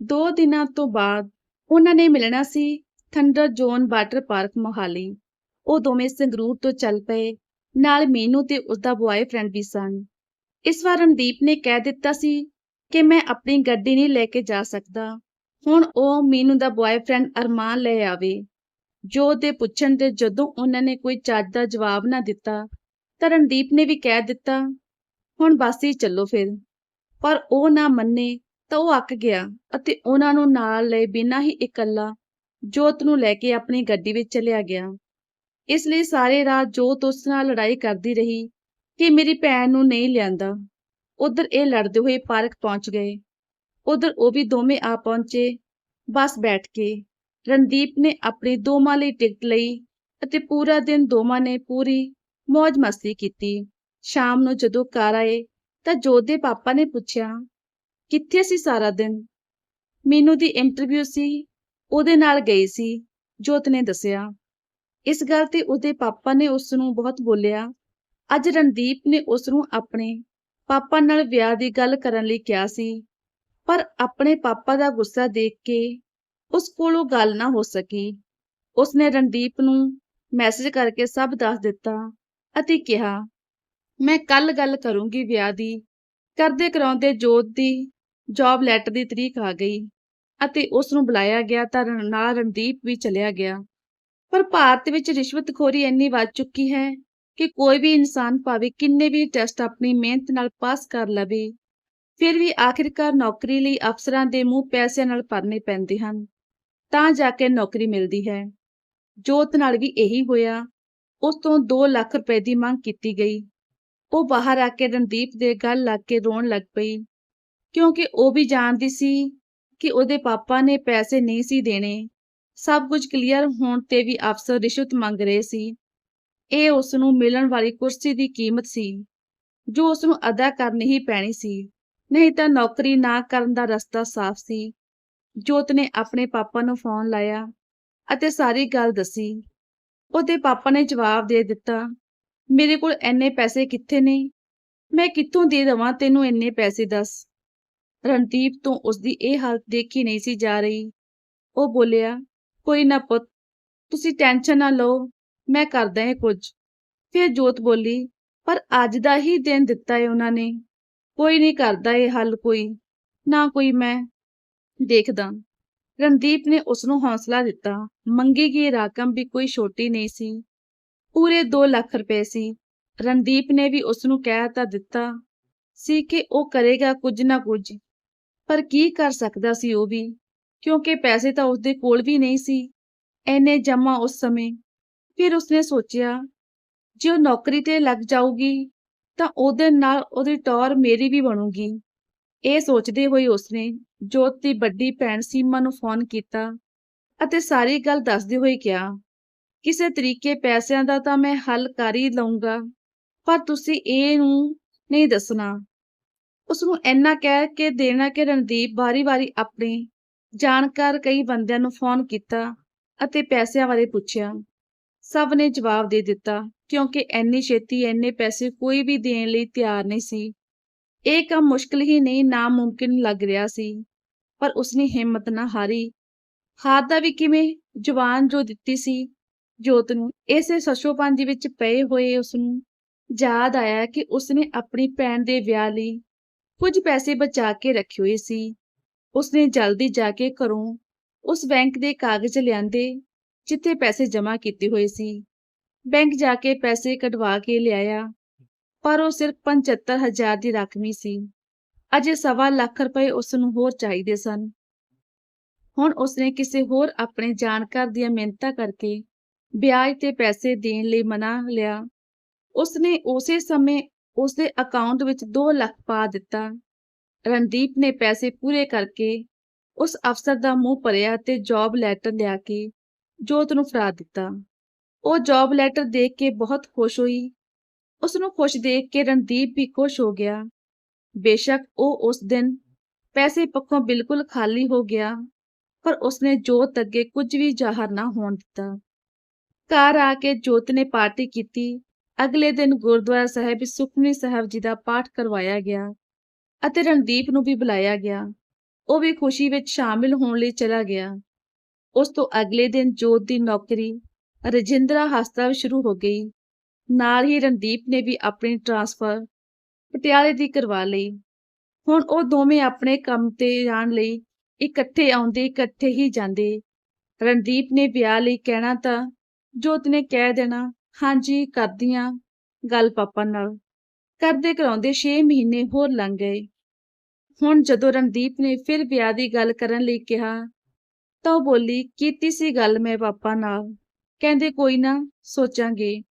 2 ਦਿਨਾਂ ਤੋਂ ਬਾਅਦ ਉਹਨਾਂ ਨੇ ਮਿਲਣਾ ਸੀ thunder zone water park Mohali. ਉਹ ਦੋਵੇਂ ਸੰਗਰੂਰ ਤੋਂ ਚੱਲ ਪਏ, ਨਾਲ ਮੀਨੂ ਤੇ ਉਸਦਾ ਬੁਆਏਫ੍ਰੈਂਡ ਵੀ ਸਨ। ਇਸ ਵਾਰ ਰਣਦੀਪ ਨੇ ਕਹਿ ਦਿੱਤਾ ਸੀ ਕਿ ਮੈਂ ਆਪਣੀ ਗੱਡੀ ਨਹੀਂ ਲੈ ਕੇ ਜਾ ਸਕਦਾ। ਹੁਣ ਉਹ ਮੀਨੂ ਦਾ ਬੁਆਏਫ੍ਰੈਂਡ ਅਰਮਾਨ ਲੈ ਆਵੇ। ਜੋ ਦੇ ਪੁੱਛਣ ਤੇ ਜਦੋਂ ਉਹਨਾਂ ਨੇ ਕੋਈ ਚੱਜ ਦਾ ਜਵਾਬ ਨਾ ਦਿੱਤਾ, ਤਾਂ ਰਣਦੀਪ ਨੇ ਵੀ ਕਹਿ ਦਿੱਤਾ, ਹੁਣ ਬਸ ਹੀ ਚੱਲੋ ਫਿਰ। ਪਰ ਉਹ ਨਾ ਮੰਨੇ ਤਾਂ ਉਹ ਅੱਕ ਗਿਆ ਅਤੇ ਉਹਨਾਂ ਨੂੰ ਨਾਲ ਲਏ ਬਿਨਾਂ ਹੀ ਇਕੱਲਾ ਜੋਤ ਨੂੰ ਲੈ ਕੇ ਆਪਣੀ ਗੱਡੀ ਵਿੱਚ ਚਲਿਆ ਗਿਆ। ਇਸ ਲਈ ਸਾਰੇ ਰਾਤ ਜੋਤ ਉਸ ਨਾਲ ਲੜਾਈ ਕਰਦੀ ਰਹੀ ਕਿ ਮੇਰੀ ਭੈਣ ਨੂੰ ਨਹੀਂ ਲਿਆਂਦਾ। ਉਧਰ ਇਹ ਲੜਦੇ ਹੋਏ ਪਾਰਕ ਪਹੁੰਚ ਗਏ। ਉਧਰ ਉਹ ਵੀ ਦੋਵੇਂ ਆ ਪਹੁੰਚੇ ਬੱਸ ਬੈਠ ਕੇ। ਰਣਦੀਪ ਨੇ ਆਪਣੀ ਦੋਵਾਂ ਲਈ ਟਿਕਟ ਲਈ ਅਤੇ ਪੂਰਾ ਦਿਨ ਦੋਵਾਂ ਨੇ ਪੂਰੀ ਮौज ਮਸਤੀ ਕੀਤੀ। ਸ਼ਾਮ ਨੂੰ ਜਦੋਂ ਘਰ ਆਏ ਤਾਂ ਜੋਤ ਦੇ ਪਾਪਾ ਨੇ ਪੁੱਛਿਆ ਕਿੱਥੇ ਸੀ ਸਾਰਾ ਦਿਨ? ਮੀਨੂ ਦੀ ਇੰਟਰਵਿਊ ਸੀ, ਉਹਦੇ ਨਾਲ ਗਈ ਸੀ, ਜੋਤ ਨੇ ਦੱਸਿਆ। ਇਸ ਗੱਲ ਤੇ ਉਹਦੇ ਪਾਪਾ ਨੇ ਉਸ ਨੂੰ ਬਹੁਤ ਬੋਲਿਆ। ਅੱਜ ਰਣਦੀਪ ਨੇ ਉਸ ਨੂੰ ਆਪਣੇ ਪਾਪਾ ਨਾਲ ਵਿਆਹ ਦੀ ਗੱਲ ਕਰਨ ਲਈ ਕਿਹਾ ਸੀ, ਪਰ ਆਪਣੇ ਪਾਪਾ ਦਾ ਗੁੱਸਾ ਦੇਖ ਕੇ ਉਸ ਕੋਲੋਂ ਗੱਲ ਨਾ ਹੋ ਸਕੀ। ਉਸਨੇ ਰਣਦੀਪ ਨੂੰ ਮੈਸੇਜ ਕਰਕੇ ਸਭ ਦੱਸ ਦਿੱਤਾ ਅਤੇ ਕਿਹਾ, ਮੈਂ ਕੱਲ ਗੱਲ ਕਰੂੰਗੀ ਵਿਆਹ ਦੀ। ਕਰਦੇ ਕਰਾਉਂਦੇ ਜੋਤ ਦੀ ਜੌਬ ਲੈਟਰ ਦੀ ਤਰੀਕ ਆ ਗਈ ਅਤੇ ਉਸ ਨੂੰ ਬੁਲਾਇਆ ਗਿਆ ਤਾਂ ਰਣ- ਨਾਲ ਰਣਦੀਪ ਵੀ ਚਲਿਆ ਗਿਆ। ਪਰ ਭਾਰਤ ਵਿੱਚ ਰਿਸ਼ਵਤਖੋਰੀ ਇੰਨੀ ਵੱਧ ਚੁੱਕੀ ਹੈ ਕਿ ਕੋਈ ਵੀ ਇਨਸਾਨ ਭਾਵੇਂ ਕਿੰਨੇ ਵੀ ਟੈਸਟ ਆਪਣੀ ਮਿਹਨਤ ਨਾਲ ਪਾਸ ਕਰ ਲਵੇ, ਫਿਰ ਵੀ ਆਖਿਰਕਾਰ ਨੌਕਰੀ ਲਈ ਅਫਸਰਾਂ ਦੇ ਮੂੰਹ ਪੈਸਿਆਂ ਨਾਲ ਭਰਨੇ ਪੈਂਦੇ ਹਨ, ਤਾਂ ਜਾ ਕੇ ਨੌਕਰੀ ਮਿਲਦੀ ਹੈ। ਜੋਤ ਨਾਲ ਵੀ ਇਹੀ ਹੋਇਆ। ਉਸ ਤੋਂ 2 ਲੱਖ ਰੁਪਏ ਦੀ ਮੰਗ ਕੀਤੀ ਗਈ। ਉਹ ਬਾਹਰ ਆ ਕੇ ਰਣਦੀਪ ਦੇ ਗੱਲ ਲੱਗ ਕੇ ਰੋਣ ਲੱਗ ਪਈ। ਕਿਉਂਕਿ ਉਹ ਵੀ ਜਾਣਦੀ ਸੀ ਕਿ ਉਹਦੇ ਪਾਪਾ ਨੇ ਪੈਸੇ ਨਹੀਂ ਸੀ ਦੇਣੇ। ਸਭ ਕੁਝ ਕਲੀਅਰ ਹੋਣ ਤੇ ਵੀ ਅਫਸਰ ਰਿਸ਼ਵਤ ਮੰਗ ਰਹੇ ਸੀ। ਇਹ ਉਸ ਨੂੰ ਮਿਲਣ ਵਾਲੀ ਕੁਰਸੀ ਦੀ ਕੀਮਤ ਸੀ, ਜੋ ਉਸ ਨੂੰ ਅਦਾ ਕਰਨੀ ਹੀ ਪੈਣੀ ਸੀ। ਨਹੀਂ ਤਾਂ ਨੌਕਰੀ ਨਾ ਕਰਨ ਦਾ ਰਸਤਾ ਸਾਫ਼ ਸੀ। ਜੋਤ ਨੇ ਆਪਣੇ ਪਾਪਾ ਨੂੰ ਫੋਨ ਲਾਇਆ ਅਤੇ ਸਾਰੀ ਗੱਲ ਦੱਸੀ। ਉਹਦੇ ਪਾਪਾ ਨੇ ਜਵਾਬ ਦੇ ਦਿੱਤਾ, ਮੇਰੇ ਕੋਲ ਇੰਨੇ ਪੈਸੇ ਕਿੱਥੇ ਨੇ? ਮੈਂ ਕਿੱਥੋਂ ਦੇ ਦੇਵਾਂ? ਤੈਨੂੰ ਇੰਨੇ ਪੈਸੇ ਦੱਸ। ਰਣਦੀਪ ਤੋਂ ਉਸਦੀ ਇਹ ਹਾਲਤ ਦੇਖੀ ਨਹੀਂ ਸੀ ਜਾ ਰਹੀ। ਉਹ ਬੋਲਿਆ, ਕੋਈ ਨਾ ਪੁੱਤ, ਤੁਸੀਂ ਟੈਨਸ਼ਨ ਨਾ ਲਓ, ਮੈਂ ਕਰਦਾ ਹਾਂ ਕੁਝ। ਫਿਰ ਜੋਤ ਬੋਲੀ, ਪਰ ਅੱਜ ਦਾ ਹੀ ਦਿਨ ਦਿੱਤਾ ਹੈ ਉਹਨਾਂ ਨੇ। ਕੋਈ ਨਹੀਂ ਕਰਦਾ ਇਹ ਹੱਲ ਕੋਈ, ਨਾ ਕੋਈ ਮੈਂ। ਦੇਖਦਾ। ਰਣਦੀਪ ਨੇ ਉਸ ਨੂੰ ਹੌਸਲਾ ਦਿੱਤਾ। ਮੰਗੀ ਗਈ ਰਕਮ ਵੀ ਕੋਈ ਛੋਟੀ ਨਹੀਂ ਸੀ। ਪੂਰੇ 2 ਲੱਖ ਰੁਪਏ ਸੀ। ਰਣਦੀਪ ਨੇ ਵੀ ਉਸ ਨੂੰ ਕਹਿ ਤਾਂ ਦਿੱਤਾ ਸੀ ਕਿ ਉਹ ਕਰੇਗਾ ਕੁਝ ਨਾ ਕੁਝ। ਪਰ ਕੀ ਕਰ ਸਕਦਾ ਸੀ ਉਹ ਵੀ? ਕਿਉਂਕਿ ਪੈਸੇ ਤਾਂ ਉਸਦੇ ਕੋਲ ਵੀ ਨਹੀਂ ਸੀ। ਐਨੇ ਜਮਾ ਉਸ ਸਮੇਂ। ਫਿਰ ਉਸਨੇ ਸੋਚਿਆ, ਜੇ ਉਹ ਨੌਕਰੀ ਤੇ ਲੱਗ ਜਾਊਗੀ, ਤਾਂ ਉਹਦੇ ਨਾਲ ਉਹਦੀ ਟੌਰ ਮੇਰੀ ਵੀ ਬਣੂਗੀ। ਇਹ ਸੋਚਦੇ ਹੋਏ ਉਸਨੇ ਜੋਤ ਦੀ ਵੱਡੀ ਭੈਣ ਸੀਮਾ ਨੂੰ ਫੋਨ ਕੀਤਾ ਅਤੇ ਸਾਰੀ ਗੱਲ ਦੱਸਦੇ ਹੋਏ ਕਿਹਾ, ਕਿਸੇ ਤਰੀਕੇ ਪੈਸਿਆਂ ਦਾ ਤਾਂ ਮੈਂ ਹੱਲ ਕਰ ਹੀ ਲਵਾਂਗਾ ਪਰ ਤੁਸੀਂ ਇਹ ਨੂੰ ਨਹੀਂ ਦੱਸਣਾ। ਉਸ ਨੂੰ ਇੰਨਾ ਕਹਿ ਕੇ ਦੇਣਾ ਕਿ ਰਣਦੀਪ ਵਾਰੀ-ਵਾਰੀ ਆਪਣੇ ਜਾਣਕਾਰ ਕਈ ਬੰਦਿਆਂ ਨੂੰ ਫੋਨ ਕੀਤਾ ਅਤੇ ਪੈਸਿਆਂ ਬਾਰੇ ਪੁੱਛਿਆ। ਸਭ ਨੇ ਜਵਾਬ ਦੇ ਦਿੱਤਾ, ਕਿਉਂਕਿ ਐਨੀ ਛੇਤੀ ਐਨੇ ਪੈਸੇ ਕੋਈ ਵੀ ਦੇਣ ਲਈ ਤਿਆਰ ਨਹੀਂ ਸੀ। ਇਹ ਕੰਮ ਮੁਸ਼ਕਲ ਹੀ ਨਹੀਂ, ਨਾਮੁਮਕਿਨ ਲੱਗ ਰਿਹਾ ਸੀ, ਪਰ ਉਸਨੇ ਹਿੰਮਤ ਨਾ ਹਾਰੀ। ਹਾਰਦਾ ਵੀ ਕਿਵੇਂ ਜਵਾਨ ਜੋ ਦਿੱਤੀ ਸੀ, ਜੋਤ ਨੂੰ, ਇਸੇ ਸਸ਼ੋਪੰਜ ਵਿੱਚ ਪਏ ਹੋਏ ਉਸ ਨੂੰ ਯਾਦ ਆਇਆ ਕਿ ਉਸਨੇ ਆਪਣੀ ਭੈਣ ਦੇ ਵਿਆਹ ਲਈ ਕੁਝ ਪੈਸੇ ਬਚਾ ਕੇ ਰੱਖੇ ਹੋਏ ਸੀ। ਉਸਨੇ ਜਲਦੀ ਜਾ ਕੇ ਘਰੋਂ ਉਸ ਬੈਂਕ ਦੇ ਕਾਗਜ਼ ਲਿਆਂਦੇ, ਜਿੱਥੇ ਪੈਸੇ ਜਮ੍ਹਾਂ ਕੀਤੇ ਹੋਏ ਸੀ। ਬੈਂਕ ਜਾ ਕੇ ਪੈਸੇ ਕਢਵਾ ਕੇ ਲਿਆਇਆ, ਪਰ ਉਹ ਸਿਰਫ 75000 ਦੀ ਰਕਮ ਸੀ। ਅਜੇ ਸਵਾ ਲੱਖ ਰੁਪਏ ਉਸ ਨੂੰ ਹੋਰ ਚਾਹੀਦੇ ਸਨ। ਹੁਣ ਉਸਨੇ ਕਿਸੇ ਹੋਰ ਆਪਣੇ ਜਾਣਕਾਰ ਦੀਆਂ ਮਿਹਨਤਾਂ ਕਰਕੇ ਵਿਆਜ ਤੇ ਪੈਸੇ ਦੇਣ ਲਈ ਮਨਾ ਲਿਆ। ਉਸਨੇ ਉਸੇ ਸਮੇਂ ਉਸਦੇ ਅਕਾਊਂਟ ਵਿੱਚ 2 ਲੱਖ ਪਾ ਦਿੱਤਾ। ਰਣਦੀਪ ਨੇ ਪੈਸੇ ਪੂਰੇ ਕਰਕੇ ਉਸ ਅਫਸਰ ਦਾ ਮੂੰਹ ਭਰਿਆ ਤੇ ਜੌਬ ਲੈਟਰ ਲਿਆ ਕੇ ਜੋਤ ਨੂੰ ਫੜਾ ਦਿੱਤਾ। ਉਹ ਜੌਬ ਲੈਟਰ ਦੇਖ ਕੇ ਬਹੁਤ ਖੁਸ਼ ਹੋਈ। ਉਸ ਨੂੰ ਖੁਸ਼ ਦੇਖ ਕੇ ਰਣਦੀਪ ਵੀ ਖੁਸ਼ ਹੋ ਗਿਆ। ਬੇਸ਼ੱਕ ਉਹ ਉਸ ਦਿਨ ਪੈਸੇ ਪੱਖੋਂ ਬਿਲਕੁਲ ਖਾਲੀ ਹੋ ਗਿਆ, ਪਰ ਉਸਨੇ ਜੋਤ ਅੱਗੇ ਕੁਝ ਵੀ ਜ਼ਾਹਰ ਨਾ ਹੋਣ ਦਿੱਤਾ। ਘਰ ਆ ਕੇ ਜੋਤ ਨੇ ਪਾਰਟੀ ਕੀਤੀ। ਅਗਲੇ ਦਿਨ ਗੁਰਦੁਆਰਾ ਸਾਹਿਬ ਸੁਖਮਨੀ ਸਾਹਿਬ ਜੀ ਦਾ ਪਾਠ ਕਰਵਾਇਆ ਗਿਆ ਅਤੇ ਰਣਦੀਪ ਨੂੰ ਵੀ ਬੁਲਾਇਆ ਗਿਆ। ਉਹ ਵੀ ਖੁਸ਼ੀ ਵਿੱਚ ਸ਼ਾਮਿਲ ਹੋਣ ਲਈ ਚਲਾ ਗਿਆ। ਉਸ ਤੋਂ ਅਗਲੇ ਦਿਨ ਜੋਤ ਦੀ ਨੌਕਰੀ ਰਜਿੰਦਰਾ ਹਸਪਤਾਲ ਸ਼ੁਰੂ ਹੋ ਗਈ। ਨਾਲ ਹੀ ਰਣਦੀਪ ਨੇ ਵੀ ਆਪਣੀ ਟ੍ਰਾਂਸਫਰ ਪਟਿਆਲੇ ਦੀ ਕਰਵਾ ਲਈ। ਹੁਣ ਉਹ ਦੋਵੇਂ ਆਪਣੇ ਕੰਮ ਤੇ ਜਾਣ ਲਈ ਇਕੱਠੇ ਆਉਂਦੇ ਇਕੱਠੇ ਹੀ ਜਾਂਦੇ। ਰਣਦੀਪ ਨੇ ਵਿਆਹ ਲਈ ਕਹਿਣਾ ਤਾਂ ਜੋਤ ਨੇ ਕਹਿ ਦੇਣਾ ਹਾਂਜੀ ਕਰਦੀ ਕਰਦੀਆਂ, ਗੱਲ ਪਾਪਾ ਨਾਲ। ਕਰਦੇ ਕਰਾਉਂਦੇ 6 ਮਹੀਨੇ ਹੋਰ ਲੰਘ ਗਏ। ਹੁਣ ਜਦੋਂ ਰਣਦੀਪ ਨੇ ਫਿਰ ਵਿਆਹ ਦੀ ਗੱਲ ਕਰਨ ਲਈ ਕਿਹਾ, ਤਾਂ ਉਹ ਬੋਲੀ, ਕੀਤੀ ਸੀ ਗੱਲ ਮੈਂ ਪਾਪਾ ਨਾਲ। ਕਹਿੰਦੇ ਕੋਈ ਨਾ, ਸੋਚਾਂਗੇ।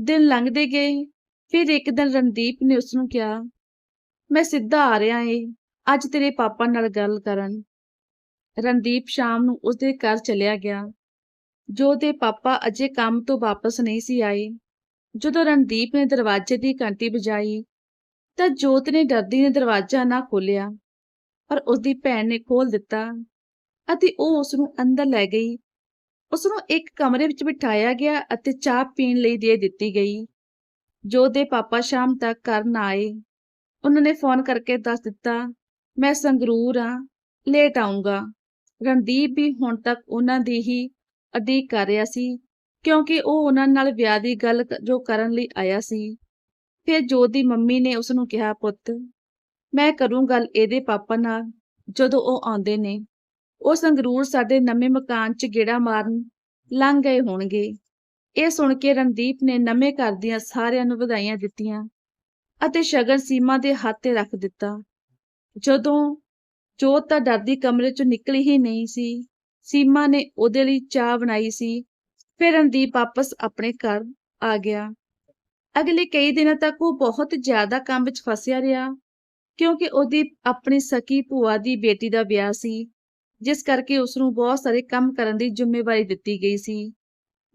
ਦਿਨ ਲੰਘਦੇ ਗਏ। ਫਿਰ ਇੱਕ ਦਿਨ ਰਣਦੀਪ ਨੇ ਉਸ ਨੂੰ ਕਿਹਾ, ਮੈਂ ਸਿੱਧਾ ਆ ਰਿਹਾ ਏ, ਅੱਜ ਤੇਰੇ ਪਾਪਾ ਨਾਲ ਗੱਲ ਕਰਨ। ਰਣਦੀਪ ਸ਼ਾਮ ਨੂੰ ਉਸਦੇ ਘਰ ਚਲਿਆ ਗਿਆ। ਜੋ ਦੇ ਪਾਪਾ ਅਜੇ ਕੰਮ ਤੋਂ ਵਾਪਸ ਨਹੀਂ ਸੀ ਆਏ। ਜਦੋਂ ਰਣਦੀਪ ਨੇ ਦਰਵਾਜ਼ੇ ਦੀ ਘੰਟੀ ਵਜਾਈ, ਤਾਂ ਜੋਤ ਨੇ ਡਰਦੀ ਨੇ ਦਰਵਾਜ਼ਾ ਨਾ ਖੋਲ੍ਹਿਆ, ਪਰ ਉਸਦੀ ਭੈਣ ਨੇ ਖੋਲ ਦਿੱਤਾ ਅਤੇ ਉਹ ਉਸ ਨੂੰ ਅੰਦਰ ਲੈ ਗਈ। ਉਸ ਨੂੰ ਇੱਕ ਕਮਰੇ ਵਿੱਚ ਬਿਠਾਇਆ ਗਿਆ ਅਤੇ ਚਾਹ ਪੀਣ ਲਈ ਦੇ ਦਿੱਤੀ ਗਈ। ਜੋਤ ਦੇ ਪਾਪਾ ਸ਼ਾਮ ਤੱਕ ਘਰ ਨਾ ਆਏ, ਉਹਨਾਂ ਨੇ ਫੋਨ ਕਰਕੇ ਦੱਸ ਦਿੱਤਾ, ਮੈਂ ਸੰਗਰੂਰ ਆ, ਲੇਟ ਆਉਂਗਾ ਰਣਦੀਪ ਵੀ ਹੁਣ ਤੱਕ ਉਹਨਾਂ ਦੀ ਹੀ ਉਡੀਕ ਕਰ ਰਿਹਾ ਸੀ, ਕਿਉਂਕਿ ਉਹ ਉਹਨਾਂ ਨਾਲ ਵਿਆਹ ਦੀ ਗੱਲ ਜੋ ਕਰਨ ਲਈ ਆਇਆ ਸੀ। ਫਿਰ ਜੋਤ ਦੀ ਮੰਮੀ ਨੇ ਉਸ ਨੂੰ ਕਿਹਾ, ਪੁੱਤ, ਮੈਂ ਕਰੂੰ ਗੱਲ ਇਹਦੇ ਪਾਪਾ ਨਾਲ, ਜਦੋਂ ਉਹ ਆਉਂਦੇ ਨੇ। ਉਹ ਸੰਗਰੂਰ ਸਾਡੇ ਨਵੇਂ ਮਕਾਨ 'ਚ ਗੇੜਾ ਮਾਰਨ ਲੰਘ ਗਏ ਹੋਣਗੇ। ਇਹ ਸੁਣ ਕੇ ਰਣਦੀਪ ਨੇ ਨਵੇਂ ਘਰ ਦੀਆਂ ਸਾਰਿਆਂ ਨੂੰ ਵਧਾਈਆਂ ਦਿੱਤੀਆਂ ਅਤੇ ਸ਼ਗਨ ਸੀਮਾ ਦੇ ਹੱਥ ਤੇ ਰੱਖ ਦਿੱਤਾ। ਜਦੋਂ ਜੋਤ ਤਾਂ ਡਰਦੀ ਕਮਰੇ 'ਚੋਂ ਨਿਕਲੀ ਹੀ ਨਹੀਂ ਸੀ ਸੀਮਾ ਨੇ ਉਹਦੇ ਲਈ ਚਾਹ ਬਣਾਈ ਸੀ। ਫਿਰ ਰਣਦੀਪ ਵਾਪਸ ਆਪਣੇ ਘਰ ਆ ਗਿਆ। ਅਗਲੇ ਕਈ ਦਿਨਾਂ ਤੱਕ ਉਹ ਬਹੁਤ ਜ਼ਿਆਦਾ ਕੰਮ ਵਿੱਚ ਫਸਿਆ ਰਿਹਾ, ਕਿਉਂਕਿ ਉਹਦੀ ਆਪਣੀ ਸਕੀ ਭੂਆ ਦੀ ਬੇਟੀ ਦਾ ਵਿਆਹ ਸੀ, ਜਿਸ ਕਰਕੇ ਉਸ ਨੂੰ ਬਹੁਤ ਸਾਰੇ ਕੰਮ ਕਰਨ ਦੀ ਜ਼ਿੰਮੇਵਾਰੀ ਦਿੱਤੀ ਗਈ ਸੀ।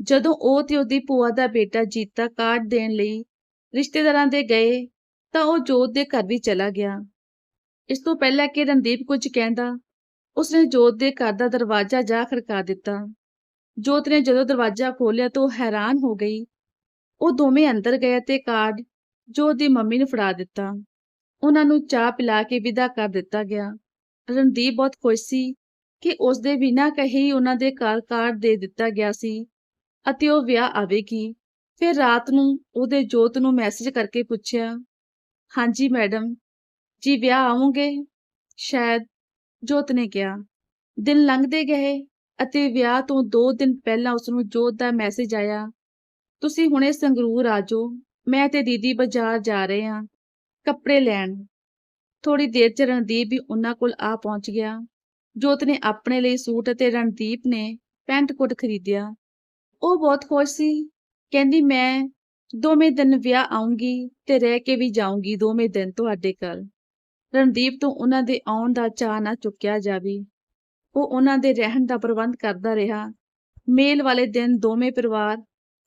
ਜਦੋਂ ਉਹ ਤੇ ਉਹਦੀ ਭੂਆ ਦਾ ਬੇਟਾ ਜੀਤਾ ਕਾਰਡ ਦੇਣ ਲਈ ਰਿਸ਼ਤੇਦਾਰਾਂ ਦੇ ਗਏ, ਤਾਂ ਉਹ ਜੋਤ ਦੇ ਘਰ ਵੀ ਚਲਾ ਗਿਆ। ਇਸ ਤੋਂ ਪਹਿਲਾਂ ਕਿ ਰਣਦੀਪ ਕੁਝ ਕਹਿੰਦਾ ਉਸਨੇ ਜੋਤ ਦੇ ਘਰ ਦਾ ਦਰਵਾਜ਼ਾ ਜਾ ਖੜਕਾ ਦਿੱਤਾ। ਜੋਤ ਨੇ ਜਦੋਂ ਦਰਵਾਜ਼ਾ ਖੋਲ੍ਹਿਆ ਤਾਂ ਉਹ ਹੈਰਾਨ ਹੋ ਗਈ। ਉਹ ਦੋਵੇਂ ਅੰਦਰ ਗਏ ਤੇ ਕਾਰਡ ਜੋਤ ਦੀ ਮੰਮੀ ਨੂੰ ਫੜਾ ਦਿੱਤਾ। ਉਹਨਾਂ ਨੂੰ ਚਾਹ ਪਿਲਾ ਕੇ ਵਿਦਾ ਕਰ ਦਿੱਤਾ ਗਿਆ। ਰਣਦੀਪ ਬਹੁਤ ਖੁਸ਼ ਸੀ ਕਿ ਉਸ ਦੇ ਬਿਨਾਂ ਕਹੇ ਹੀ ਉਹਨਾਂ ਦੇ ਘਰ ਕਾਰਡ ਦੇ ਦਿੱਤਾ ਗਿਆ ਸੀ ਅਤੇ ਉਹ ਵਿਆਹ ਆਵੇਗੀ। ਫਿਰ ਰਾਤ ਨੂੰ ਉਹਦੇ ਜੋਤ ਨੂੰ ਮੈਸੇਜ ਕਰਕੇ ਪੁੱਛਿਆ, ਹਾਂਜੀ ਮੈਡਮ ਜੀ ਵਿਆਹ ਆਉਂਗੇ? ਸ਼ਾਇਦ ਜੋਤ ਨੇ ਕਿਹਾ, ਦਿਨ ਲੰਘਦੇ ਗਏ ਅਤੇ ਵਿਆਹ ਤੋਂ 2 ਦਿਨ ਪਹਿਲਾਂ ਉਸ ਨੂੰ ਜੋਤ ਦਾ ਮੈਸੇਜ ਆਇਆ, ਤੁਸੀਂ ਹੁਣੇ ਸੰਗਰੂਰ ਆ ਜਾਓ, ਮੈਂ ਤੇ ਦੀਦੀ ਬਾਜ਼ਾਰ ਜਾ ਰਹੇ ਹਾਂ, ਕੱਪੜੇ ਲੈਣ। ਥੋੜੀ ਦੇਰ ਚ ਰਣਦੀਪ ਵੀ ਉਹਨਾਂ ਕੋਲ ਆ ਪਹੁੰਚ ਗਿਆ। ਜੋਤ ਨੇ ਆਪਣੇ ਲਈ ਸੂਟ ਅਤੇ ਰਣਦੀਪ ਨੇ ਪੈਂਟ ਕੋਟ ਖਰੀਦਿਆ। ਉਹ ਬਹੁਤ ਖੁਸ਼ ਸੀ, ਕਹਿੰਦੀ, ਮੈਂ ਦੋਵੇਂ ਦਿਨ ਵਿਆਹ ਆਉਂਗੀ ਤੇ ਰਹਿ ਕੇ ਵੀ ਜਾਊਂਗੀ ਦੋਵੇਂ ਦਿਨ ਤੁਹਾਡੇ ਘਰ। ਰਣਦੀਪ ਤੋਂ ਉਹਨਾਂ ਦੇ ਆਉਣ ਦਾ ਚਾਅ ਨਾ ਚੁੱਕਿਆ ਜਾਵੇ। ਉਹ ਉਹਨਾਂ ਦੇ ਰਹਿਣ ਦਾ ਪ੍ਰਬੰਧ ਕਰਦਾ ਰਿਹਾ। ਮੇਲ ਵਾਲੇ ਦਿਨ ਦੋਵੇਂ ਪਰਿਵਾਰ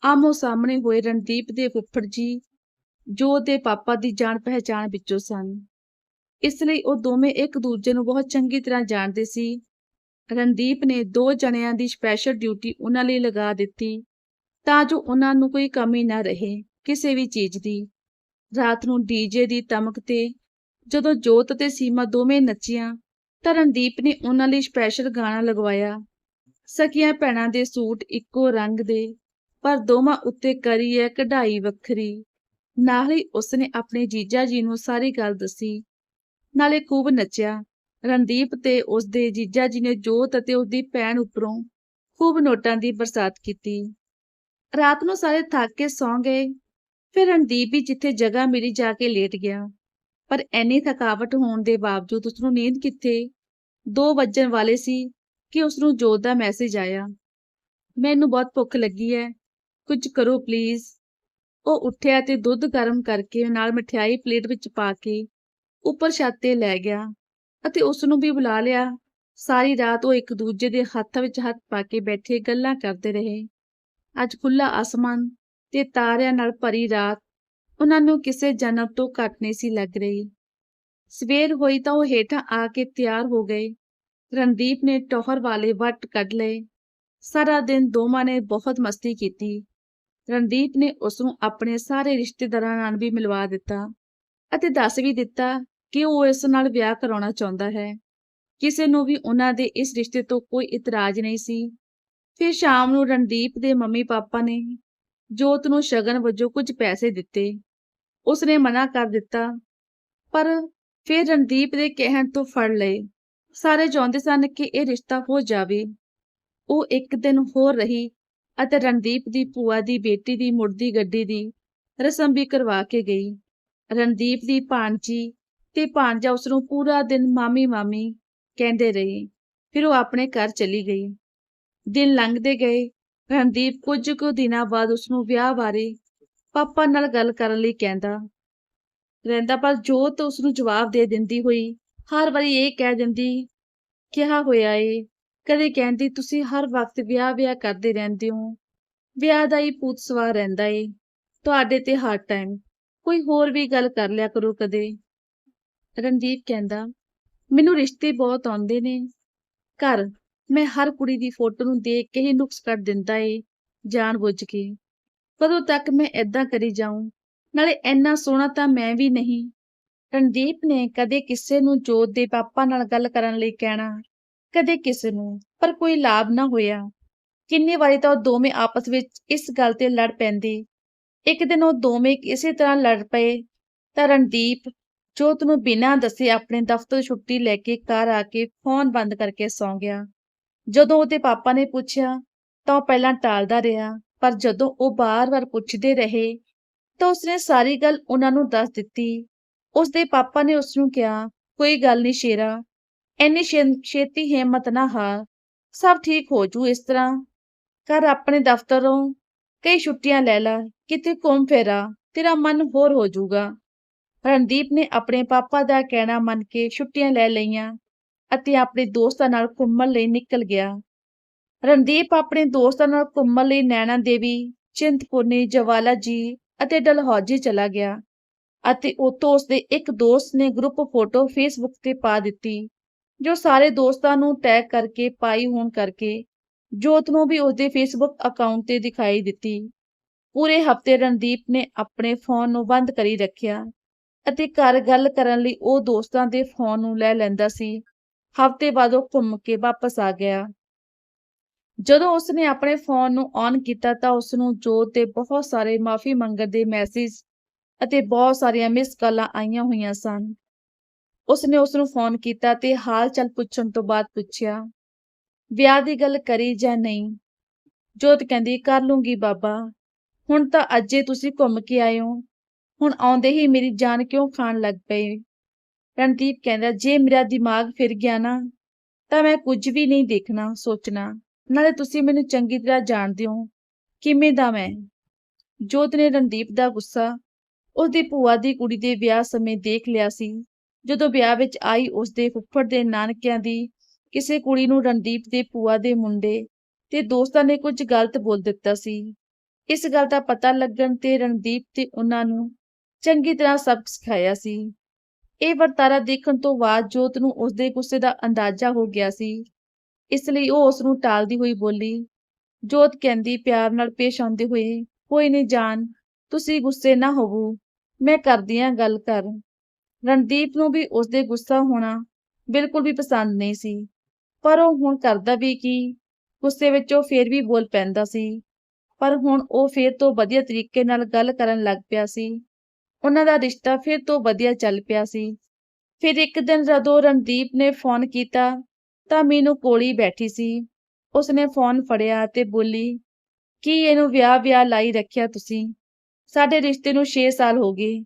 ਆਮੋ ਸਾਹਮਣੇ ਹੋਏ ਰਣਦੀਪ ਦੇ ਫੁੱਫੜ ਜੀ, ਜੋ ਦੇ ਪਾਪਾ ਦੀ ਜਾਣ ਪਹਿਚਾਣ ਵਿੱਚੋਂ ਸਨ। ਇਸ ਲਈ ਉਹ ਦੋਵੇਂ ਇੱਕ ਦੂਜੇ ਨੂੰ ਬਹੁਤ ਚੰਗੀ ਤਰ੍ਹਾਂ ਜਾਣਦੇ ਸੀ। ਰਣਦੀਪ ਨੇ ਦੋ ਜਣਿਆਂ ਦੀ ਸਪੈਸ਼ਲ ਡਿਊਟੀ ਉਹਨਾਂ ਲਈ ਲਗਾ ਦਿੱਤੀ ਤਾਂ ਜੋ ਉਹਨਾਂ ਨੂੰ ਕੋਈ ਕਮੀ ਨਾ ਰਹੇ ਕਿਸੇ ਵੀ ਚੀਜ਼ ਦੀ। ਰਾਤ ਨੂੰ ਡੀਜੇ ਦੀ ਤਮਕ ਤੇ ਜਦੋਂ ਜੋਤ ਤੇ ਸੀਮਾ ਦੋਵੇਂ ਨੱਚੀਆਂ ਤਾਂ ਰਣਦੀਪ ਨੇ ਉਹਨਾਂ ਲਈ ਸਪੈਸ਼ਲ ਗਾਣਾ ਲਗਵਾਇਆ। ਸਕੀਆਂ ਭੈਣਾਂ ਦੇ ਸੂਟ ਇੱਕੋ ਰੰਗ ਦੇ, ਪਰ ਦੋਵਾਂ ਉੱਤੇ ਕਰੀ ਹੈ ਕਢਾਈ ਵੱਖਰੀ। ਨਾਲ ਹੀ ਉਸਨੇ ਆਪਣੇ ਜੀਜਾ ਜੀ ਨੂੰ ਸਾਰੀ ਗੱਲ ਦੱਸੀ। ਨਾਲੇ ਖੂਬ ਨੱਚਿਆ। ਰਣਦੀਪ ਤੇ ਉਸਦੇ ਜੀਜਾ ਜੀ ਨੇ ਜੋਤ ਅਤੇ ਉਸਦੀ ਭੈਣ ਉੱਪਰੋਂ ਖੂਬ ਨੋਟਾਂ ਦੀ ਬਰਸਾਤ ਕੀਤੀ। ਰਾਤ ਨੂੰ ਸਾਰੇ ਥੱਕ ਕੇ ਸੌਂ ਗਏ। ਫਿਰ ਰਣਦੀਪ ਵੀ ਜਿੱਥੇ ਜਗ੍ਹਾ ਮਿਲੀ ਜਾ ਕੇ ਲੇਟ ਗਿਆ। ਪਰ ਐਨੀ ਥਕਾਵਟ ਹੋਣ ਦੇ ਬਾਵਜੂਦ ਉਸਨੂੰ ਨੀਂਦ ਕਿੱਥੇ? 2 ਵੱਜਣ ਵਾਲੇ ਸੀ ਕਿ ਉਸਨੂੰ ਜੋਤ ਦਾ ਮੈਸੇਜ ਆਇਆ। ਮੈਨੂੰ ਬਹੁਤ ਭੁੱਖ ਲੱਗੀ ਹੈ ਕੁਝ ਕਰੋ ਪਲੀਜ਼ ਉਹ ਉੱਠਿਆ ਤੇ ਦੁੱਧ ਗਰਮ ਕਰਕੇ ਨਾਲ ਮਠਿਆਈ ਪਲੇਟ ਵਿੱਚ ਪਾ ਕੇ ਉੱਪਰ ਛੱਤ ਤੇ ਲੈ ਗਿਆ ਅਤੇ ਉਸ ਨੂੰ ਵੀ ਬੁਲਾ ਲਿਆ। ਸਾਰੀ ਰਾਤ ਉਹ ਇੱਕ ਦੂਜੇ ਦੇ ਹੱਥ ਵਿੱਚ ਹੱਥ ਪਾ ਕੇ ਬੈਠੇ ਗੱਲਾਂ ਕਰਦੇ ਰਹੇ। ਅੱਜ ਖੁੱਲਾ ਅਸਮਾਨ ਤੇ ਤਾਰਿਆਂ ਨਾਲ ਭਰੀ ਰਾਤ ਉਹਨਾਂ ਨੂੰ ਕਿਸੇ ਜਨਮ ਤੋਂ ਘੱਟ ਨਹੀਂ ਸੀ ਲੱਗ ਰਹੀ। ਸਵੇਰ ਹੋਈ ਤਾਂ ਉਹ ਹੇਠਾਂ ਆ ਕੇ ਤਿਆਰ ਹੋ ਗਏ। ਰਣਦੀਪ ਨੇ ਟੋਹਰ ਵਾਲੇ ਵੱਟ ਕੱਢ ਲਏ। ਸਾਰਾ ਦਿਨ ਦੋਵਾਂ ਨੇ ਬਹੁਤ ਮਸਤੀ ਕੀਤੀ। ਰਣਦੀਪ ਨੇ ਉਸ ਨੂੰ ਆਪਣੇ ਸਾਰੇ ਰਿਸ਼ਤੇਦਾਰਾਂ ਨਾਲ ਵੀ ਮਿਲਵਾ ਦਿੱਤਾ ਅਤੇ ਦੱਸ ਵੀ ਦਿੱਤਾ ਕਿ ਉਹ ਇਸ ਨਾਲ ਵਿਆਹ ਕਰਾਉਣਾ ਚਾਹੁੰਦਾ ਹੈ। ਕਿਸੇ ਨੂੰ ਵੀ ਉਹਨਾਂ ਦੇ ਇਸ ਰਿਸ਼ਤੇ ਤੋਂ ਕੋਈ ਇਤਰਾਜ਼ ਨਹੀਂ ਸੀ। ਫਿਰ ਸ਼ਾਮ ਨੂੰ ਰਣਦੀਪ ਦੇ ਮੰਮੀ ਪਾਪਾ ਨੇ ਜੋਤ ਨੂੰ ਸ਼ਗਨ ਵਜੋਂ ਕੁਝ ਪੈਸੇ ਦਿੱਤੇ। ਉਸਨੇ ਮਨਾ ਕਰ ਦਿੱਤਾ। ਪਰ ਫਿਰ ਰਣਦੀਪ ਦੇ ਕਹਿਣ ਤੋਂ ਫੜ ਲਏ। ਸਾਰੇ ਚਾਹੁੰਦੇ ਸਨ ਕਿ ਇਹ ਰਿਸ਼ਤਾ ਹੋ ਜਾਵੇ। ਉਹ ਇੱਕ ਦਿਨ ਹੋਰ ਰਹੀ ਅਤੇ ਰਣਦੀਪ ਦੀ ਭੂਆ ਦੀ ਬੇਟੀ ਦੀ ਮੁੜਦੀ ਗੱਡੀ ਦੀ ਰਸਮ ਵੀ ਕਰਵਾ ਕੇ ਗਈ। ਰਣਦੀਪ ਦੀ ਭਾਂਜੀ ਤੇ ਭਾਂਜਾ ਉਸ ਨੂੰ ਪੂਰਾ ਦਿਨ ਮਾਮੀ ਮਾਮੀ ਕਹਿੰਦੇ ਰਹੇ। ਫਿਰ ਉਹ ਆਪਣੇ ਘਰ ਚਲੀ ਗਈ। ਦਿਨ ਲੰਘਦੇ ਗਏ। ਰਣਦੀਪ ਕੁਝ ਕੁ ਦਿਨਾਂ ਬਾਅਦ ਉਸ ਨੂੰ ਵਿਆਹ ਬਾਰੇ ਪਾਪਾ ਨਾਲ ਗੱਲ ਕਰਨ ਲਈ ਕਹਿੰਦਾ, ਰਹਿੰਦਾ ਪਰ ਜੋਤ ਉਸ ਨੂੰ ਜਵਾਬ ਦੇ ਦਿੰਦੀ ਹੋਈ, ਹਰ ਵਾਰੀ ਇਹ ਕਹਿ ਦਿੰਦੀ, ਕਿਹਾ ਹੋਇਆ ਏ, ਕਦੇ ਕਹਿੰਦੀ ਤੁਸੀਂ ਹਰ ਵਕਤ ਵਿਆਹ ਵਿਆਹ ਕਰਦੇ ਰਹਿੰਦੇ ਹੋ, ਵਿਆਹ ਦਾ ਹੀ ਪੂਤ ਸਵਾਰ ਰਹਿੰਦਾ ਏ, ਤੁਹਾਡੇ ਤੇ ਹਰ ਟਾਈਮ ਕੋਈ ਹੋਰ ਵੀ ਗੱਲ ਕਰ ਲਿਆ ਕਰੋ ਕਦੇ। ਰਣਦੀਪ ਕਹਿੰਦਾ, ਮੈਨੂੰ ਰਿਸ਼ਤੇ ਬਹੁਤ ਆਉਂਦੇ ਨੇ, ਘਰ ਮੈਂ ਹਰ ਕੁੜੀ ਦੀ ਫੋਟੋ ਨੂੰ ਦੇਖ ਕੇ ਹੀ ਨੁਕਸ ਕੱਢ ਦਿੰਦਾ ਏ, ਜਾਣ ਬੁੱਝ ਕੇ। ਕਦੋਂ ਤੱਕ ਮੈਂ ਏਦਾਂ ਕਰੀ ਜਾਊਂ? ਨਾਲੇ ਇੰਨਾ ਸੋਹਣਾ ਤਾਂ ਮੈਂ ਵੀ ਨਹੀਂ। ਰਣਦੀਪ ਨੇ ਕਦੇ ਕਿਸੇ ਨੂੰ ਜੋਤ ਦੇ ਪਾਪਾ ਨਾਲ ਗੱਲ ਕਰਨ ਲਈ ਕਹਿਣਾ, ਕਦੇ ਕਿਸੇ ਨੂੰ, ਪਰ ਕੋਈ ਲਾਭ ਨਾ ਹੋਇਆ। ਕਿੰਨੀ ਵਾਰੀ ਤਾਂ ਉਹ ਦੋਵੇਂ ਆਪਸ ਵਿੱਚ ਇਸ ਗੱਲ ਤੇ ਲੜ ਪੈਂਦੇ। ਇੱਕ ਦਿਨ ਉਹ ਦੋਵੇਂ ਇਸੇ ਤਰ੍ਹਾਂ ਲੜ ਪਏ, ਤਾਂ ਰਣਦੀਪ ਜੋਤ ਨੂੰ ਬਿਨਾਂ ਦੱਸੇ ਆਪਣੇ ਦਫ਼ਤਰ ਛੁੱਟੀ ਲੈ ਕੇ ਘਰ ਆ ਕੇ ਫੋਨ ਬੰਦ ਕਰਕੇ ਸੌਂ ਗਿਆ। ਜਦੋਂ ਉਹਦੇ ਪਾਪਾ ਨੇ ਪੁੱਛਿਆ, ਤਾਂ ਉਹ ਪਹਿਲਾਂ ਟਾਲਦਾ ਰਿਹਾ। ਪਰ ਜਦੋਂ ਉਹ ਬਾਰ-ਬਾਰ ਪੁੱਛਦੇ ਰਹੇ ਤਾਂ ਉਸਨੇ ਸਾਰੀ ਗੱਲ ਉਹਨਾਂ ਨੂੰ ਦੱਸ ਦਿੱਤੀ। ਉਸਦੇ ਪਾਪਾ ਨੇ ਉਸ ਨੂੰ ਕਿਹਾ, ਕੋਈ ਗੱਲ ਨਹੀਂ ਸ਼ੇਰਾ ਐਨੀ ਛੇਤੀ ਹਿੰਮਤ ਨਾ ਹਾਰ, ਸਭ ਠੀਕ ਹੋ ਜੂ ਇਸ ਤਰ੍ਹਾਂ। ਕਰ ਆਪਣੇ ਦਫ਼ਤਰੋਂ ਕਈ ਛੁੱਟੀਆਂ ਲੈ ਲੈ, ਕਿਤੇ ਘੁੰਮ ਫੇਰਾ ਤੇਰਾ ਮਨ ਹੋਰ ਹੋ ਜਾਊਗਾ ਰਣਦੀਪ ਨੇ ਆਪਣੇ ਪਾਪਾ ਦਾ ਕਹਿਣਾ ਮੰਨ ਕੇ ਛੁੱਟੀਆਂ ਲੈ ਲਈਆਂ ਅਤੇ ਆਪਣੇ ਦੋਸਤਾਂ ਨਾਲ ਘੁੰਮਣ ਲਈ ਨਿਕਲ ਗਿਆ। ਰਣਦੀਪ ਆਪਣੇ ਦੋਸਤਾਂ ਨਾਲ ਘੁੰਮਣ ਲਈ ਨੈਣਾ ਦੇਵੀ, ਚਿੰਤਪੁਰਨੀ, ਜਵਾਲਾ ਜੀ ਅਤੇ ਡਲਹੌਜੀ ਚਲਾ ਗਿਆ ਅਤੇ ਉਤੋਂ ਉਸਦੇ ਇੱਕ ਦੋਸਤ ਨੇ ਗਰੁੱਪ ਫੋਟੋ ਫੇਸਬੁੱਕ ਤੇ ਪਾ ਦਿੱਤੀ, ਜੋ ਸਾਰੇ ਦੋਸਤਾਂ ਨੂੰ ਟੈਗ ਕਰਕੇ ਪਾਈ ਹੋਣ ਕਰਕੇ ਜੋਤ ਨੂੰ ਵੀ ਉਸਦੇ ਫੇਸਬੁੱਕ ਅਕਾਊਂਟ ਤੇ ਦਿਖਾਈ ਦਿੱਤੀ। ਪੂਰੇ ਹਫ਼ਤੇ ਰਣਦੀਪ ਨੇ ਆਪਣੇ ਫੋਨ ਨੂੰ ਬੰਦ ਕਰੀ ਰੱਖਿਆ ਅਤੇ ਘਰ ਗੱਲ ਕਰਨ ਲਈ ਉਹ ਦੋਸਤਾਂ ਦੇ ਫੋਨ ਨੂੰ ਲੈ ਲੈਂਦਾ ਸੀ। ਹਫ਼ਤੇ ਬਾਅਦ ਉਹ ਘੁੰਮ ਕੇ ਵਾਪਸ ਆ ਗਿਆ। ਜਦੋਂ ਉਸਨੇ ਆਪਣੇ ਫੋਨ ਨੂੰ ਔਨ ਕੀਤਾ ਤਾਂ ਉਸ ਨੂੰ ਜੋਤ ਦੇ ਬਹੁਤ ਸਾਰੇ ਮਾਫੀ ਮੰਗਣ ਦੇ ਮੈਸੇਜ ਅਤੇ ਬਹੁਤ ਸਾਰੀਆਂ ਮਿਸ ਕਾਲਾਂ ਆਈਆਂ ਹੋਈਆਂ ਸਨ। ਉਸਨੇ ਉਸ ਨੂੰ ਫੋਨ ਕੀਤਾ ਤੇ ਹਾਲ ਚਾਲ ਪੁੱਛਣ ਤੋਂ ਬਾਅਦ ਪੁੱਛਿਆ, ਵਿਆਹ ਦੀ ਗੱਲ ਕਰੀ ਜਾਂ ਨਹੀਂ? ਜੋਤ ਕਹਿੰਦੀ, ਕਰ ਲੂੰਗੀ ਬਾਬਾ, ਹੁਣ ਤਾਂ ਅੱਜੇ ਤੁਸੀਂ ਘੁੰਮ ਕੇ ਆਏ ਹੋ। ਹੁਣ ਆਉਂਦੇ ਹੀ ਮੇਰੀ ਜਾਨ ਕਿਉਂ ਖਾਣ ਲੱਗ ਪਏ? ਰਣਦੀਪ ਕਹਿੰਦਾ, ਜੇ ਮੇਰਾ ਦਿਮਾਗ ਫਿਰ ਗਿਆ ਨਾ, ਤਾਂ ਮੈਂ ਕੁਝ ਵੀ ਨਹੀਂ ਦੇਖਣਾ, ਸੋਚਣਾ। ਨਾਲੇ ਤੁਸੀਂ ਮੈਨੂੰ ਚੰਗੀ ਤਰ੍ਹਾਂ ਜਾਣਦੇ ਹੋ ਕਿਵੇਂ ਦਾ ਮੈਂ। ਜੋਤ ਨੇ ਰਣਦੀਪ ਦਾ ਗੁੱਸਾ, ਉਸਦੀ ਭੂਆ ਦੀ ਕੁੜੀ ਦੇ ਵਿਆਹ ਸਮੇਂ ਦੇਖ ਲਿਆ ਸੀ। ਜਦੋਂ ਵਿਆਹ ਵਿੱਚ ਆਈ, ਉਸਦੇ ਫੁੱਫੜ ਦੇ ਨਾਨਕਿਆਂ ਦੀ ਕਿਸੇ ਕੁੜੀ ਨੂੰ ਰਣਦੀਪ ਦੇ ਭੂਆ ਦੇ ਮੁੰਡੇ ਤੇ ਦੋਸਤਾਂ ਨੇ ਕੁਝ ਗਲਤ ਬੋਲ ਦਿੱਤਾ ਸੀ। ਇਸ ਗੱਲ ਦਾ ਪਤਾ ਲੱਗਣ ਤੇ ਰਣਦੀਪ ਤੇ ਉਹਨਾਂ ਨੂੰ ਚੰਗੀ ਤਰ੍ਹਾਂ ਸਬਕ ਸਿਖਾਇਆ ਸੀ। ਇਹ ਵਰਤਾਰਾ ਦੇਖਣ ਤੋਂ ਬਾਅਦ ਜੋਤ ਨੂੰ ਉਸਦੇ ਗੁੱਸੇ ਦਾ ਅੰਦਾਜ਼ਾ ਹੋ ਗਿਆ ਸੀ ਇਸ ਲਈ ਉਹ ਉਸ ਨੂੰ ਟਾਲਦੀ ਹੋਈ ਬੋਲੀ, ਜੋਤ ਕਹਿੰਦੀ, ਪਿਆਰ ਨਾਲ ਪੇਸ਼ ਆਉਂਦੇ ਹੋਏ ਕੋਈ ਨਹੀਂ ਜਾਨ, ਤੁਸੀਂ ਗੁੱਸੇ ਨਾ ਹੋਵੋ, ਮੈਂ ਕਰਦੀ ਆਂ ਗੱਲ ਕਰ ਰਣਦੀਪ ਨੂੰ ਵੀ ਉਸਦੇ ਗੁੱਸਾ ਹੋਣਾ ਬਿਲਕੁਲ ਵੀ ਪਸੰਦ ਨਹੀਂ ਸੀ, ਪਰ ਉਹ ਹੁਣ ਕਰਦਾ ਵੀ ਕੀ, ਗੁੱਸੇ ਵਿੱਚ ਉਹ ਫੇਰ ਵੀ ਬੋਲ ਪੈਂਦਾ ਸੀ, ਪਰ ਹੁਣ ਉਹ ਫੇਰ ਤੋਂ ਵਧੀਆ ਤਰੀਕੇ ਨਾਲ ਗੱਲ ਕਰਨ ਲੱਗ ਪਿਆ ਸੀ। ਉਹਨਾਂ ਦਾ ਰਿਸ਼ਤਾ ਫਿਰ ਤੋਂ ਵਧੀਆ ਚੱਲ ਪਿਆ ਸੀ। ਫਿਰ ਇੱਕ ਦਿਨ ਜਦੋਂ ਰਣਦੀਪ ਨੇ ਫੋਨ ਕੀਤਾ ਤਾਂ ਮੀਨੂ ਕੋਲੀ ਬੈਠੀ ਸੀ। ਉਸਨੇ ਫੋਨ ਫੜਿਆ ਤੇ ਬੋਲੀ, ਕੀ ਇਹਨੂੰ ਵਿਆਹ ਵਿਆਹ ਲਾਈ ਰੱਖਿਆ ਤੁਸੀਂ? ਸਾਡੇ ਰਿਸ਼ਤੇ ਨੂੰ 6 ਸਾਲ ਹੋ ਗਏ।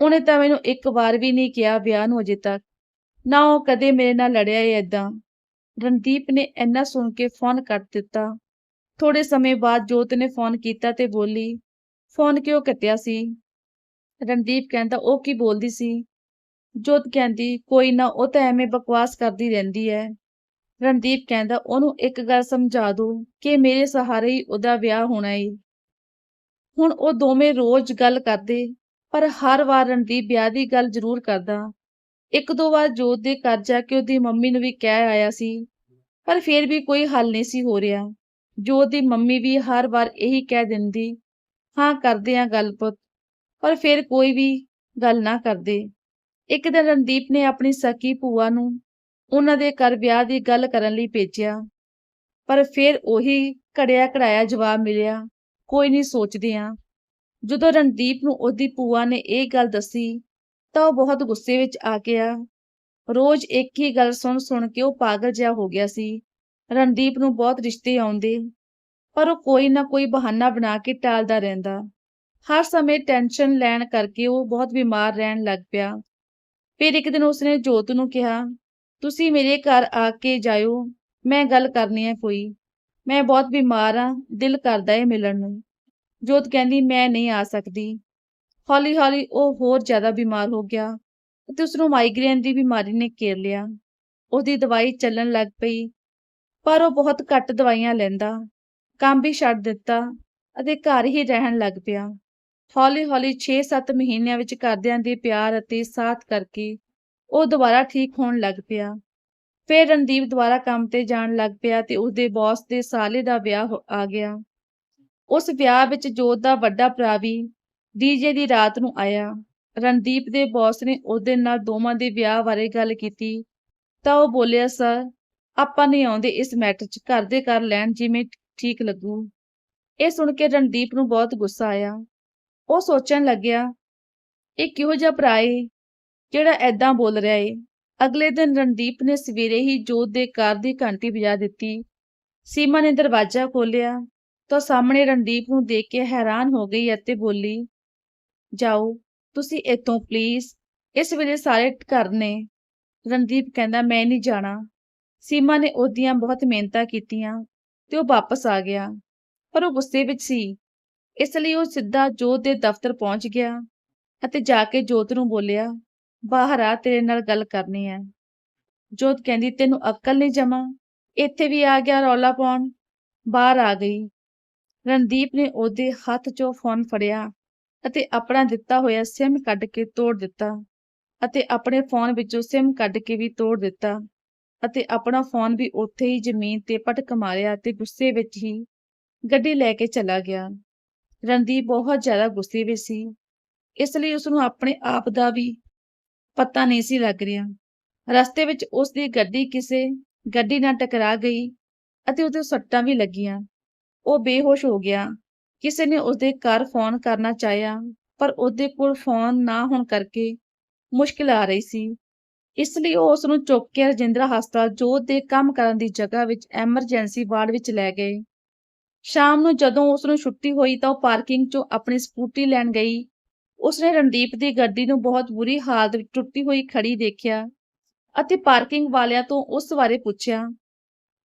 ਉਹਨੇ ਤਾਂ ਮੈਨੂੰ ਇੱਕ ਵਾਰ ਵੀ ਨਹੀਂ ਕਿਹਾ ਵਿਆਹ ਨੂੰ ਅਜੇ ਤੱਕ। ਨਾ ਉਹ ਕਦੇ ਮੇਰੇ ਨਾਲ ਲੜਿਆ ਏ ਏਦਾਂ। ਰਣਦੀਪ ਨੇ ਇੰਨਾ ਸੁਣ ਕੇ ਫੋਨ ਕੱਟ ਦਿੱਤਾ। ਥੋੜੇ ਸਮੇਂ ਬਾਅਦ ਜੋਤ ਨੇ ਫੋਨ ਕੀਤਾ ਤੇ ਬੋਲੀ, ਫੋਨ ਕਿਉਂ ਕੱਟਿਆ ਸੀ? ਰਣਦੀਪ ਕਹਿੰਦਾ, ਉਹ ਕੀ ਬੋਲਦੀ ਸੀ? ਜੋਤ ਕਹਿੰਦੀ, ਕੋਈ ਨਾ, ਉਹ ਤਾਂ ਐਵੇਂ ਬਕਵਾਸ ਕਰਦੀ ਰਹਿੰਦੀ ਹੈ। ਰਣਦੀਪ ਕਹਿੰਦਾ, ਉਹਨੂੰ ਇੱਕ ਗੱਲ ਸਮਝਾ ਦੋ ਕਿ ਮੇਰੇ ਸਹਾਰੇ ਹੀ ਉਹਦਾ ਵਿਆਹ ਹੋਣਾ ਏ। ਹੁਣ ਉਹ ਦੋਵੇਂ ਰੋਜ਼ ਗੱਲ ਕਰਦੇ, ਪਰ ਹਰ ਵਾਰ ਰਣਦੀਪ ਵਿਆਹ ਦੀ ਗੱਲ ਜ਼ਰੂਰ ਕਰਦਾ। ਇੱਕ ਦੋ ਵਾਰ ਜੋਤ ਦੇ ਘਰ ਜਾ ਕੇ ਉਹਦੀ ਮੰਮੀ ਨੂੰ ਵੀ ਕਹਿ ਆਇਆ ਸੀ, ਪਰ ਫਿਰ ਵੀ ਕੋਈ ਹੱਲ ਨਹੀਂ ਸੀ ਹੋ ਰਿਹਾ। ਜੋਤ ਦੀ ਮੰਮੀ ਵੀ ਹਰ ਵਾਰ ਇਹੀ ਕਹਿ ਦਿੰਦੀ, ਹਾਂ, ਕਰਦੇ ਆ ਗੱਲ ਪੁੱਤ। ਪਰ ਫਿਰ ਕੋਈ ਵੀ ਗੱਲ ਨਾ ਕਰਦੇ। ਇੱਕ ਦਿਨ ਰਣਦੀਪ ਨੇ ਆਪਣੀ ਸਕੀ ਭੂਆ ਨੂੰ ਉਹਨਾਂ ਦੇ ਘਰ ਵਿਆਹ ਦੀ ਗੱਲ ਕਰਨ ਲਈ ਭੇਜਿਆ। ਪਰ ਫਿਰ ਉਹੀ ਘੜਿਆ ਘੜਾਇਆ ਜਵਾਬ ਮਿਲਿਆ, ਕੋਈ ਨਹੀਂ ਸੋਚਦੇ ਆ। ਜਦੋਂ ਰਣਦੀਪ ਨੂੰ ਉਹਦੀ ਭੂਆ ਨੇ ਇਹ ਗੱਲ ਦੱਸੀ, ਤਾਂ ਉਹ ਬਹੁਤ ਗੁੱਸੇ ਵਿੱਚ ਆ ਗਿਆ। ਰੋਜ਼ ਇੱਕ ਹੀ ਗੱਲ ਸੁਣ ਸੁਣ ਕੇ ਉਹ ਪਾਗਲ ਜਿਹਾ ਹੋ ਗਿਆ ਸੀ। ਰਣਦੀਪ ਨੂੰ ਬਹੁਤ ਰਿਸ਼ਤੇ ਆਉਂਦੇ, ਪਰ ਉਹ ਕੋਈ ਨਾ ਕੋਈ ਬਹਾਨਾ ਬਣਾ ਕੇ ਟਾਲਦਾ ਰਹਿੰਦਾ। ਹਰ ਸਮੇਂ ਟੈਨਸ਼ਨ ਲੈਣ ਕਰਕੇ ਉਹ ਬਹੁਤ ਬਿਮਾਰ ਰਹਿਣ ਲੱਗ ਪਿਆ। ਫਿਰ ਇੱਕ ਦਿਨ ਉਸਨੇ ਜੋਤ ਨੂੰ ਕਿਹਾ ਤੁਸੀਂ ਮੇਰੇ ਘਰ ਆ ਕੇ ਜਾਇਓ। ਮੈਂ ਗੱਲ ਕਰਨੀ ਹੈ ਕੋਈ। ਮੈਂ ਬਹੁਤ ਬਿਮਾਰ ਆ ਦਿਲ ਕਰਦਾ ਏ ਮਿਲਣ ਨੂੰ। ਜੋਤ ਕਹਿੰਦੀ, ਮੈਂ ਨਹੀਂ ਆ ਸਕਦੀ। ਹੌਲੀ ਹੌਲੀ ਉਹ ਹੋਰ ਜ਼ਿਆਦਾ ਬਿਮਾਰ ਹੋ ਗਿਆ ਅਤੇ ਉਸਨੂੰ ਮਾਈਗ੍ਰੇਨ ਦੀ ਬਿਮਾਰੀ ਨੇ ਘੇਰ ਲਿਆ। ਉਹਦੀ ਦਵਾਈ ਚੱਲਣ ਲੱਗ ਪਈ, ਪਰ ਉਹ ਬਹੁਤ ਘੱਟ ਦਵਾਈਆਂ ਲੈਂਦਾ। ਕੰਮ ਵੀ ਛੱਡ ਦਿੱਤਾ ਅਤੇ ਘਰ ਹੀ ਰਹਿਣ ਲੱਗ ਪਿਆ। ਹੌਲੀ ਹੌਲੀ 6-7 ਮਹੀਨਿਆਂ ਵਿੱਚ ਘਰਦਿਆਂ ਦੇ ਪਿਆਰ ਅਤੇ ਸਾਥ ਕਰਕੇ ਉਹ ਦੁਬਾਰਾ ਠੀਕ ਹੋਣ ਲੱਗ ਪਿਆ। ਫਿਰ ਰਣਦੀਪ ਦੁਬਾਰਾ ਕੰਮ ਤੇ ਜਾਣ ਲੱਗ ਪਿਆ ਤੇ ਉਸਦੇ ਬੌਸ ਦੇ ਸਾਲੇ ਦਾ ਵਿਆਹ ਆ ਗਿਆ। ਉਸ ਵਿਆਹ ਵਿੱਚ ਜੋਤ ਦਾ ਵੱਡਾ ਭਰਾ ਵੀ ਡੀਜੇ ਦੀ ਰਾਤ ਨੂੰ ਆਇਆ। ਰਣਦੀਪ ਦੇ ਬੌਸ ਨੇ ਉਹਦੇ ਨਾਲ ਦੋਵਾਂ ਦੇ ਵਿਆਹ ਬਾਰੇ ਗੱਲ ਕੀਤੀ ਤਾਂ ਉਹ ਬੋਲਿਆ, ਸਰ, ਆਪਾਂ ਨਹੀਂ ਆਉਂਦੇ ਇਸ ਮੈਟਰ 'ਚ। ਘਰ ਦੇ ਕਰ ਲੈਣ ਜਿਵੇਂ ਠੀਕ ਲੱਗੂ। ਇਹ ਸੁਣ ਕੇ ਰਣਦੀਪ ਨੂੰ ਬਹੁਤ ਗੁੱਸਾ ਆਇਆ। ਉਹ ਸੋਚਣ ਲੱਗਿਆ, ਇਹ ਕਿਹੋ ਜਿਹਾ ਭਰਾ ਏ? ਜਿਹੜਾ ਐਦਾਂ ਬੋਲ ਰਿਹਾ ਏ, ਅਗਲੇ ਦਿਨ ਰਣਦੀਪ ਨੇ ਸਵੇਰੇ ਹੀ ਜੋਤ ਦੇ ਕਾਰ ਦੀ ਘੰਟੀ ਵਜਾ ਦਿੱਤੀ। ਸੀਮਾ ਨੇ ਦਰਵਾਜ਼ਾ ਖੋਲ੍ਹਿਆ ਤਾਂ ਸਾਹਮਣੇ ਰਣਦੀਪ ਨੂੰ ਦੇਖ ਕੇ ਹੈਰਾਨ ਹੋ ਗਈ ਅਤੇ ਬੋਲੀ, ਜਾਓ, ਤੁਸੀਂ ਇੱਥੋਂ ਪਲੀਜ਼ ਇਸ ਵੇਲੇ ਸਾਰੇ ਘਰ ਨੇ। ਰਣਦੀਪ ਕਹਿੰਦਾ, ਮੈਂ ਨਹੀਂ ਜਾਣਾ। ਸੀਮਾ ਨੇ ਉਹਦੀਆਂ ਬਹੁਤ ਮਿਹਨਤਾਂ ਕੀਤੀਆਂ ਤੇ ਉਹ ਵਾਪਸ ਆ ਗਿਆ। ਪਰ ਉਹ ਗੁੱਸੇ ਵਿੱਚ ਸੀ। ਇਸ ਲਈ ਉਹ ਸਿੱਧਾ ਜੋਤ ਦੇ ਦਫ਼ਤਰ ਪਹੁੰਚ ਗਿਆ ਅਤੇ ਜਾ ਕੇ ਜੋਤ ਨੂੰ ਬੋਲਿਆ ਬਾਹਰ ਆ, ਤੇਰੇ ਨਾਲ ਗੱਲ ਕਰਨੀ ਹੈ। ਜੋਤ ਕਹਿੰਦੀ, ਤੈਨੂੰ ਅਕਲ ਨਹੀਂ ਜਮਾ। ਇੱਥੇ ਵੀ ਆ ਗਿਆ ਰੌਲਾ ਪਾਉਣ। ਬਾਹਰ ਆ ਗਈ। ਰਣਦੀਪ ਨੇ ਉਹਦੇ ਹੱਥ 'ਚੋਂ ਫੋਨ ਫੜਿਆ ਅਤੇ ਆਪਣਾ ਦਿੱਤਾ ਹੋਇਆ ਸਿਮ ਕੱਢ ਕੇ ਤੋੜ ਦਿੱਤਾ ਅਤੇ ਆਪਣੇ ਫੋਨ ਵਿੱਚੋਂ ਸਿਮ ਕੱਢ ਕੇ ਵੀ ਤੋੜ ਦਿੱਤਾ ਅਤੇ ਆਪਣਾ ਫੋਨ ਵੀ ਉੱਥੇ ਹੀ ਜ਼ਮੀਨ ਤੇ ਪਟਕ ਮਾਰਿਆ ਤੇ ਗੁੱਸੇ ਵਿੱਚ ਹੀ ਗੱਡੀ ਲੈ ਕੇ ਚਲਾ ਗਿਆ। ਰਣਦੀਪ ਬਹੁਤ ਜ਼ਿਆਦਾ ਗੁੱਸੇ ਵਿੱਚ ਸੀ। ਇਸ ਲਈ ਉਸ ਨੂੰ ਆਪਣੇ ਆਪ ਦਾ ਵੀ ਪਤਾ ਨਹੀਂ ਸੀ ਲੱਗ ਰਿਹਾ। ਰਸਤੇ ਵਿੱਚ ਉਸ ਦੀ ਗੱਡੀ ਕਿਸੇ ਗੱਡੀ ਨਾਲ ਟਕਰਾ ਗਈ ਅਤੇ ਉਹਦੇ ਸੱਟਾਂ ਵੀ ਲੱਗੀਆਂ। ਉਹ ਬੇਹੋਸ਼ ਹੋ ਗਿਆ। ਕਿਸੇ ਨੇ ਉਸਦੇ ਘਰ ਫੋਨ ਕਰਨਾ ਚਾਹਿਆ, ਪਰ ਉਹਦੇ ਕੋਲ ਫੋਨ ਨਾ ਹੋਣ ਕਰਕੇ ਮੁਸ਼ਕਿਲ ਆ ਰਹੀ ਸੀ। ਇਸ ਲਈ ਉਹ ਉਸ ਨੂੰ ਚੁੱਕ ਕੇ ਰਜਿੰਦਰਾ ਹਸਪਤਾਲ ਜੋਤ ਦੇ ਕੰਮ ਕਰਨ ਦੀ ਜਗ੍ਹਾ ਵਿੱਚ ਐਮਰਜੈਂਸੀ ਵਾਰਡ ਵਿੱਚ ਲੈ ਗਏ। ਸ਼ਾਮ ਨੂੰ ਜਦੋਂ ਉਸ ਨੂੰ ਛੁੱਟੀ ਹੋਈ ਤਾਂ ਉਹ ਪਾਰਕਿੰਗ 'ਚੋਂ ਆਪਣੀ ਸਕੂਟੀ ਲੈਣ ਗਈ। ਉਸਨੇ ਰਣਦੀਪ ਦੀ ਗੱਡੀ ਨੂੰ ਬਹੁਤ ਬੁਰੀ ਹਾਲਤ ਵਿੱਚ ਟੁੱਟੀ ਹੋਈ ਖੜੀ ਦੇਖਿਆ ਅਤੇ ਪਾਰਕਿੰਗ ਵਾਲਿਆਂ ਤੋਂ ਉਸ ਬਾਰੇ ਪੁੱਛਿਆ।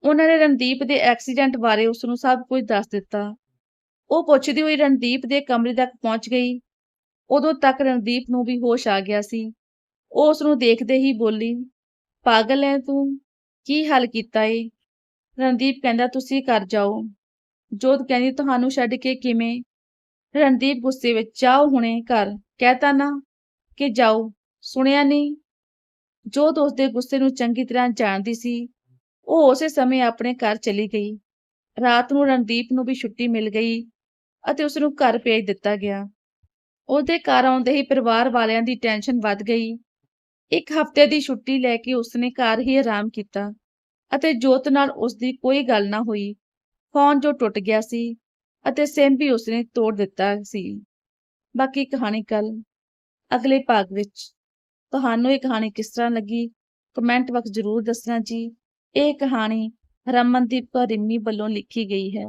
ਉਹਨਾਂ ਨੇ ਰਣਦੀਪ ਦੇ ਐਕਸੀਡੈਂਟ ਬਾਰੇ ਉਸ ਨੂੰ ਸਭ ਕੁਝ ਦੱਸ ਦਿੱਤਾ। ਉਹ ਪੁੱਛਦੀ ਹੋਈ ਰਣਦੀਪ ਦੇ ਕਮਰੇ ਤੱਕ ਪਹੁੰਚ ਗਈ। ਉਦੋਂ ਤੱਕ ਰਣਦੀਪ ਨੂੰ ਵੀ ਹੋਸ਼ ਆ ਗਿਆ ਸੀ। ਉਹ ਉਸ ਨੂੰ ਦੇਖਦੇ ਹੀ ਬੋਲੀ, ਪਾਗਲ ਹੈ ਤੂੰ? ਕੀ ਹੱਲ ਕੀਤਾ ਏ? ਰਣਦੀਪ ਕਹਿੰਦਾ, ਤੁਸੀਂ ਕਰ ਜਾਓ। ਜੋਤ ਕਹਿੰਦੀ, ਤੁਹਾਨੂੰ ਛੱਡ ਕੇ ਕਿਵੇਂ? ਰਣਦੀਪ ਗੁੱਸੇ ਵਿੱਚ, ਜਾਓ ਹੁਣੇ ਘਰ ਕਹਿਤਾ ਨਾ ਕਿ ਜਾਓ, ਸੁਣਿਆ ਨਹੀਂ? ਜੋਤ ਉਸਦੇ ਗੁੱਸੇ ਨੂੰ ਚੰਗੀ ਤਰ੍ਹਾਂ ਜਾਣਦੀ ਸੀ। ਉਹ ਉਸੇ ਸਮੇਂ ਆਪਣੇ ਘਰ ਚਲੀ ਗਈ। ਰਾਤ ਨੂੰ ਰਣਦੀਪ ਨੂੰ ਵੀ ਛੁੱਟੀ ਮਿਲ ਗਈ ਅਤੇ ਉਸ ਨੂੰ ਘਰ ਭੇਜ ਦਿੱਤਾ ਗਿਆ। ਉਹਦੇ ਘਰ ਆਉਂਦੇ ਹੀ ਪਰਿਵਾਰ ਵਾਲਿਆਂ ਦੀ ਟੈਨਸ਼ਨ ਵੱਧ ਗਈ। ਇੱਕ ਹਫ਼ਤੇ ਦੀ ਛੁੱਟੀ ਲੈ ਕੇ ਉਸਨੇ ਘਰ ਹੀ ਆਰਾਮ ਕੀਤਾ ਅਤੇ ਜੋਤ ਨਾਲ ਉਸਦੀ ਕੋਈ ਗੱਲ ਨਾ ਹੋਈ। ਫੋਨ ਜੋ ਟੁੱਟ ਗਿਆ ਸੀ। ਅਤੇ ਸਿਮ ਵੀ ਉਸਨੇ ਤੋੜ ਦਿੱਤਾ ਸੀ। ਬਾਕੀ ਕਹਾਣੀ ਕੱਲ ਅਗਲੇ ਭਾਗ ਵਿੱਚ। ਤੁਹਾਨੂੰ ਇਹ ਕਹਾਣੀ ਕਿਸ ਤਰ੍ਹਾਂ ਲੱਗੀ? ਕਮੈਂਟ ਬਾਕਸ ਜ਼ਰੂਰ ਦੱਸਣਾ ਜੀ। ਇਹ ਕਹਾਣੀ ਰਮਨਦੀਪ ਕੌਰ ਰਿੰਮੀ ਵੱਲੋਂ ਲਿਖੀ ਗਈ ਹੈ।